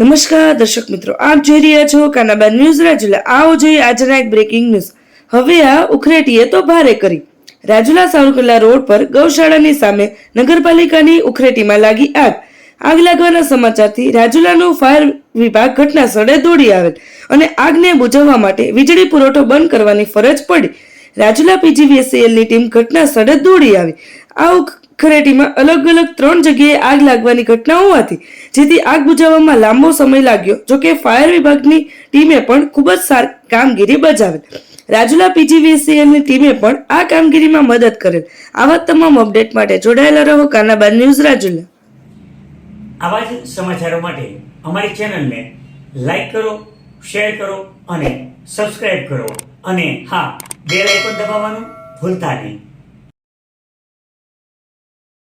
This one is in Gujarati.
નમસ્કાર, દર્શક મિત્રો. આપ જોઈ રહ્યા છો કાનાબા ન્યૂઝ રાજુલા. આવો જોઈએ આજના એક બ્રેકિંગ ન્યૂઝ હવે આ ઉખરેટીએ તો ભારે કરી. રાજુલા સાવરકુલા રોડ પર ગૌશાળાની સામે નગરપાલિકાની ઉખરેટીમાં લાગી આગ. આગ લાગવાના સમાચારથી રાજુલાનો ફાયર વિભાગ ઘટના સ્થળે દોડી આવેલ અને આગને બુઝાવવા માટે વીજળી પુરવઠો બંધ કરવાની ફરજ પડી. રાજુલા પીજીવીએસસીએલની ટીમ ઘટના સ્થળે દોડી આવી. આ ઉખરેટીમાં અલગ અલગ ત્રણ જગ્યાએ આગ લાગવાની ઘટના હોવાથી જેથી આગ બુઝાવવામાં લાંબો સમય લાગ્યો, જોકે ફાયર વિભાગની ટીમે પણ ખૂબ જ સારી કામગીરી બજાવેલ. રાજુલા પીજીવીસીએલની ટીમે પણ આ કામગીરીમાં મદદ કરેલ. આવા તમામ અપડેટ માટે જોડાયેલા રહો કાનાબાદ ન્યૂઝ રાજુલા. આવા જ સમાચારો માટે અમારી ચેનલને લાઈક કરો, શેર કરો અને સબસ્ક્રાઇબ કરો. અને હા, બેલ આઇકોન દબાવવાનું ભૂલતા નહીં.